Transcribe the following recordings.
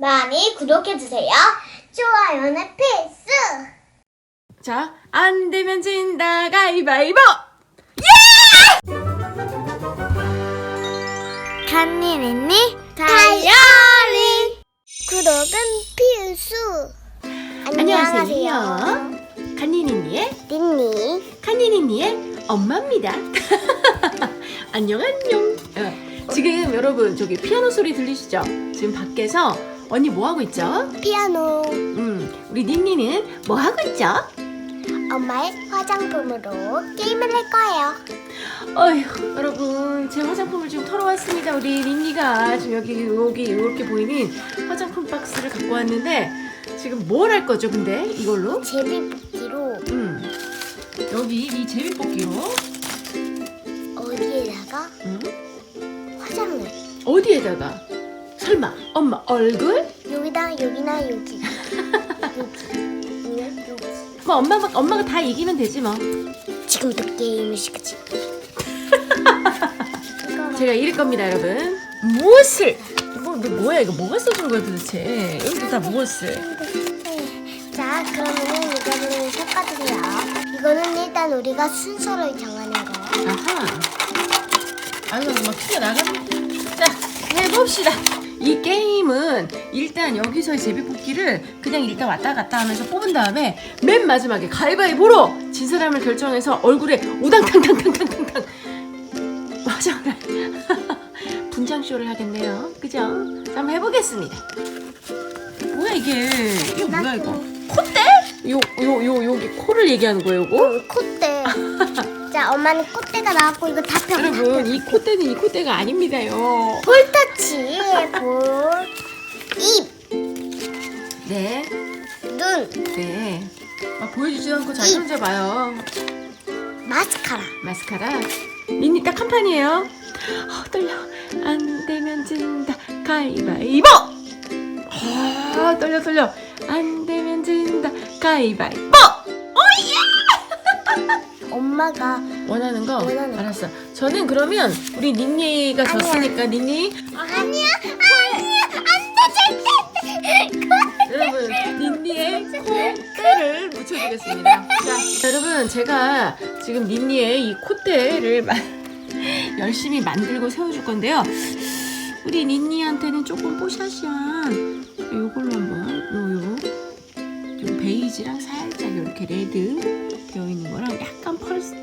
많이 구독해주세요. 좋아요는 필수! 자, 안 되면 진다 가위바위보! 간니니니 다이어리 구독은 필수 안녕하세요. 간니니니의 닌니 간니니니의 엄마입니다. 안녕 안녕. 어, 지금 여러분 저기 피아노 소리 들리시죠? 지금 밖에서 언니 뭐 하고 있죠? 피아노 음, 우리 닌니는 뭐 하고 있죠? 엄마의 화장품으로 게임을 할 거예요 어휴, 여러분 제 화장품을 지금 털어왔습니다. 우리 닌니가 지금 여기 여기 이렇게 보이는 화장품 박스를 갖고 왔는데 지금 뭘 할 거죠? 근데 이걸로? 제비뽑기로 음, 여기 이 제비뽑기로 어디에다가 음? 화장을 어디에다가? 설마 엄마 얼굴? 여기다 여기나 여기 여기 여기 뭐 엄마가 엄마가 다 이기면 되지 뭐. 지금부터 게임을 이거 제가 이럴 겁니다, 여러분. 무엇을? 뭐, 뭐 뭐야 이거 뭐가 써준 거야 도대체? 여기도 다 무엇을? 자, 그러면 이거는 섞어주세요. 이거는 일단 우리가 순서를 정하는 거. 아하. 아이고 막 튀어 나가네. 자 해봅시다. 이 게임은 일단 여기서의 제비뽑기를 그냥 일단 왔다 갔다 하면서 뽑은 다음에 맨 마지막에 가위바위보로 진 사람을 결정해서 얼굴에 우당탕탕탕탕탕탕 화장을 분장쇼를 하겠네요. 그죠? 자, 한번 해보겠습니다. 뭐야 이게? 이거 뭐야 이거? 콧대? 요 요 요 여기 코를 얘기하는 거예요, 이거? 응, 콧대. 자, 엄마는 콧대가 나왔고 이거 다 펴. 여러분 이 콧대는 이 콧대가 아닙니다요. 볼터치, 볼, 입, 네, 눈, 네. 막 보여주지도 않고 잘 던져봐요. 마스카라. 마스카라. 니니 딱 한 판이에요. 어, 떨려. 안 되면 진다. 가위바위보. 아, 떨려 떨려. 안 되면 진다. 가위바위보. 엄마가 원하는 거 원하는 거. 알았어. 저는 그러면 우리 아니야. 졌으니까 니니 아니야, 아니야, 안돼, 절대. 여러분 닌니의 콧대를 묻혀주겠습니다. 자, 여러분 제가 지금 닌니의 이 콧대를 마- 열심히 만들고 세워줄 건데요. 우리 닌니한테는 조금 뽀샤시한 요걸로 한번 요요 요 베이지랑 살짝 이렇게 레드 되어 있는 거랑 약간 펄스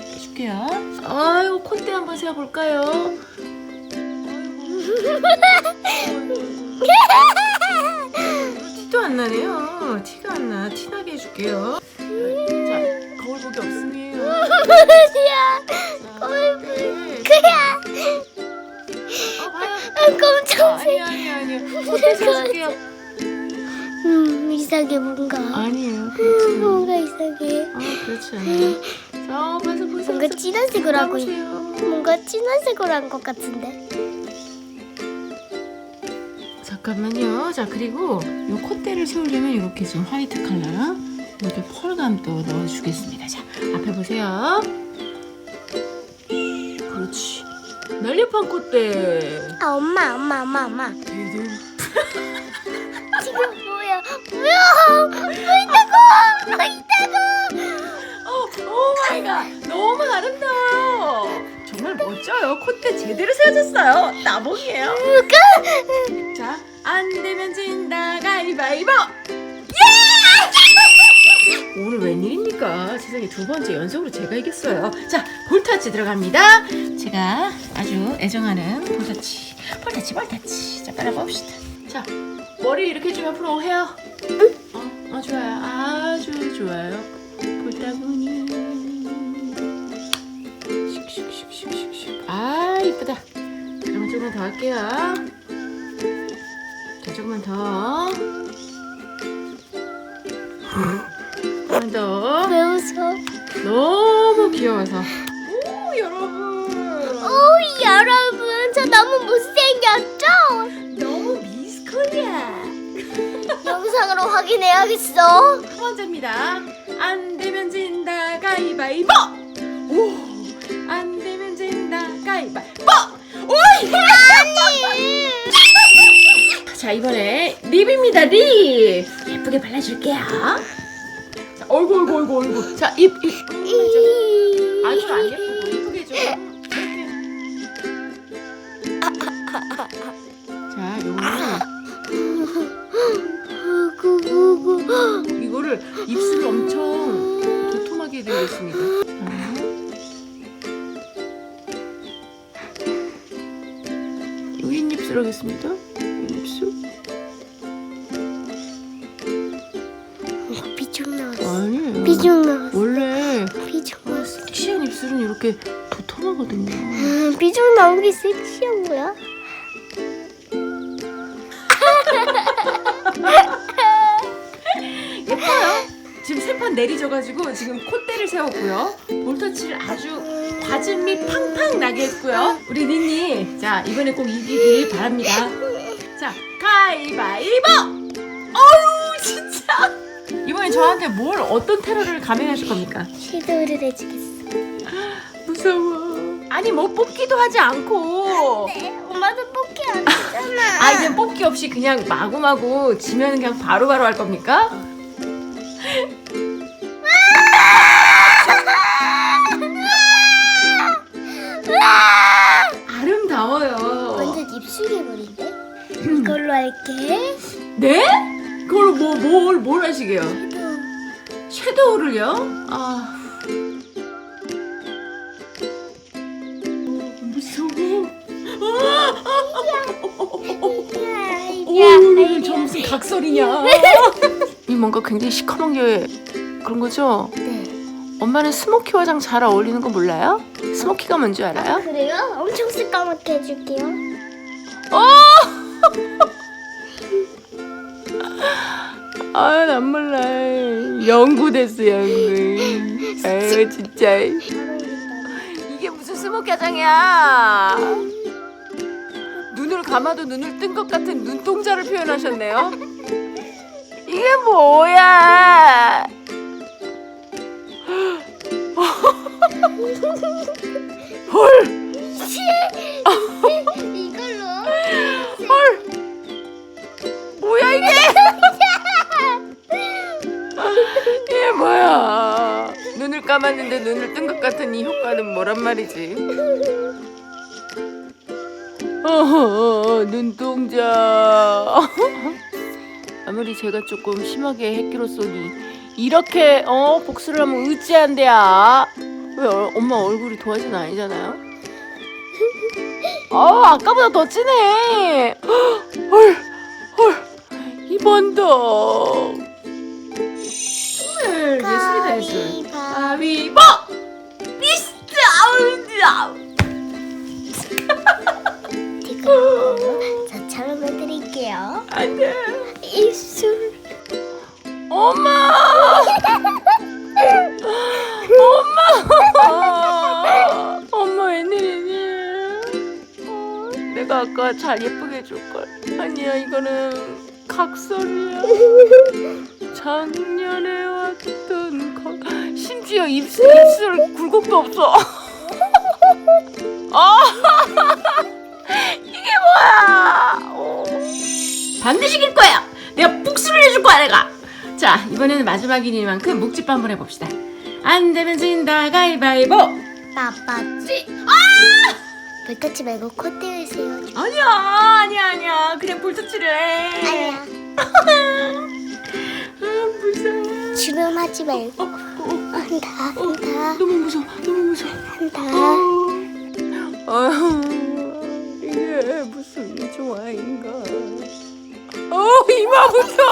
해줄게요. 아유 콧대 한번 세워볼까요? 티도 안 나네요. 티가 안 나. 티나게 해줄게요. 자, 거울 보기. 아니야, 자, 거울 네. 그야. 어, 봐요. 아, 깜짝. 아니, 아니, 아니요. 콧대 세워줄게요. 음, 이상해 뭔가. 아니에요. 그렇지 않아요. 뭔가 이상해. 아, 그렇지 않아요. 자, 봐서 보세요. 뭔가 진한 색으로 하고 있. 뭔가 진한 색으로 한 것 같은데. 잠깐만요. 자, 그리고 요 콧대를 세우려면 이렇게 지금 화이트 컬러랑 이렇게 펄감도 넣어주겠습니다. 자, 앞에 보세요. 그렇지. 날렵한 콧대. 아 엄마 엄마 엄마 엄마. 디dim. 지금 뭐야 뭐야 뭐 있다고 뭐 있다고. 어, 오 마이 갓. 너무 아름다워. 정말 멋져요. 콧대 제대로 세워졌어요. 나봉이에요. 자, 안 되면 진다. 가위바위보. 예! 오늘 웬일입니까? 세상에 두 번째 연속으로 제가 이겼어요. 자, 볼터치 들어갑니다. 제가 아주 애정하는 볼터치. 볼터치, 볼터치. 자, 빨아봅시다. 자, 머리 이렇게 좀 옆으로 해요. 어, 어, 좋아요. 아주 좋아요. 볼따구니. 슉슉슉슉슉슉. 아, 이쁘다. 그러면 조금만 더 할게요. 자, 조금만 더. 조금만 더. 왜 웃어? 너무 귀여워서. 오, 여러분. 오 여러분 저 너무 못생겼죠? 영상으로 확인해야겠어. 첫 번째입니다. 안 되면 진다 가위바위보. 오, 안 되면 진다 가위바위보. 오이. 아니. 자 이번에 립입니다 립 예쁘게 발라줄게요 자 어이구 어이구 어이구 어이구 자 입 입 아주 안 예쁘고 예쁘게 좀자 이거를 입술을 엄청 도톰하게 해드리겠습니다 자. 윈 입술 하겠습니다 윈 입술 비중 나왔어. 아니에요 비중 나왔어. 원래 비중 나왔어. 섹시한 입술은 이렇게 도톰하거든요. 음, 비중 나오기 섹시한 거야? 내리져가지고 지금 콧대를 세웠고요. 볼터치를 아주 과즙미 팡팡 나게 했고요. 우리 니니, 자 이번에 꼭 이기길 바랍니다. 자 가위바위보. 어우 진짜. 이번에 저한테 뭘 어떤 테러를 감행하실 겁니까? 시도를 해주겠어. 무서워. 아니 뭐 뽑기도 하지 않고. 네, 엄마도 뽑기 안 했잖아. 아 이제 뽑기 없이 그냥 마구마구 지면 그냥 바로바로 할 겁니까? 버린데? 이걸로 할게. 네? 그걸 뭐 뭘 뭘 하시게요? 또 섀도우를요? 아 어, 무서워. 오, 저 무슨 각설이냐? 이 뭔가 굉장히 시커먼 게 그런 거죠? 네. 엄마는 스모키 화장 잘 어울리는 거 몰라요? 스모키가 뭔지 알아요? 그래요? 엄청 새까맣게 해줄게요. 아, 난 몰라. 연구 됐어, 연구. 아유, 진짜. 이게 무슨 스모키 화장이야? 눈을 감아도 눈을 뜬 것 같은 눈동자를 표현하셨네요. 이게 뭐야? 헐, 감았는데 눈을 뜬 것 같은 이 효과는 뭐란 말이지? 어허, 눈동자. 아무리 제가 조금 심하게 했기로써니 이렇게 어 복수를 하면 으찌한데야. 왜 어, 엄마 얼굴이 도화진 아니잖아요? 아 아까보다 더 진해. 헐, 헐, 이번 더. 정말 예술이다 예술. 가위보 미스트 아웃. 이걸로 저처럼 해드릴게요. 안돼. 입술. 엄마! 엄마! 엄마 웬일이니? 어, 내가 아까 잘 예쁘게 해줄걸. 아니야 이거는 각설이야. 작년에. 심지어 입술, 입술 굴곡도 없어. 아! 이게 뭐야? 어. 반드시 이길 거야. 내가 복수를 해줄 거야 내가. 자 이번에는 마지막이니만큼 묵집 한번 해봅시다. 안 되면 진다 가위바위보. 나빠지. 볼터치 말고 콧대 세요. 아니야 아니야 아니야 그냥 볼터치를 해. 아니야. 아 무서워. 주름 하지 말고 어, 어, 한다 어, 한다 너무 무서워 너무 무서워. 한다. 어, 아휴, 이게 무슨 좋아인가? 어 이마부터.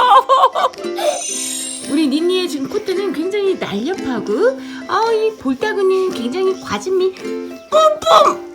우리 니니의 지금 콧대는 굉장히 날렵하고, 아이 볼따구니는 굉장히 과즙미 뿜뿜.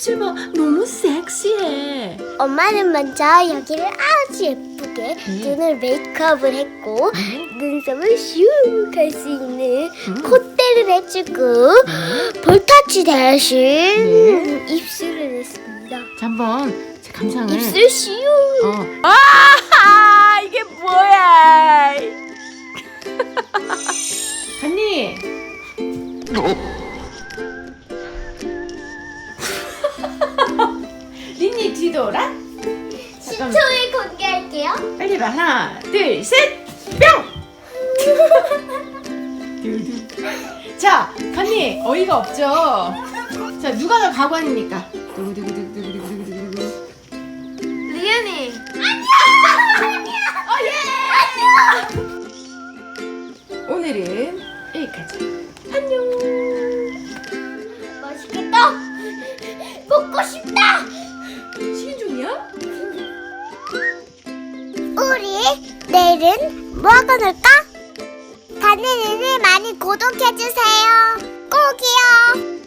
어머 입술 봐 너무 섹시해. 엄마는 먼저 여기를 아주 예쁘게 눈을 메이크업을 했고 눈썹을 슉할 수 있는 음. 콧대를 해주고 볼터치 대신 입술을 했습니다. 자 한번 제 감상을. 입술 슉. 어. 아 이게 뭐야? 간니. 이거 하나, 둘, 셋, 뿅! 자, 칸니 어이가 없죠? 자, 누가 더 가고 아닙니까? 리은이. 오늘은 여기까지. 안녕. 맛있겠다. 먹고 싶다. 내일은 뭐 먹어놓을까? 다니엘을 많이 구독해주세요. 꼭이요.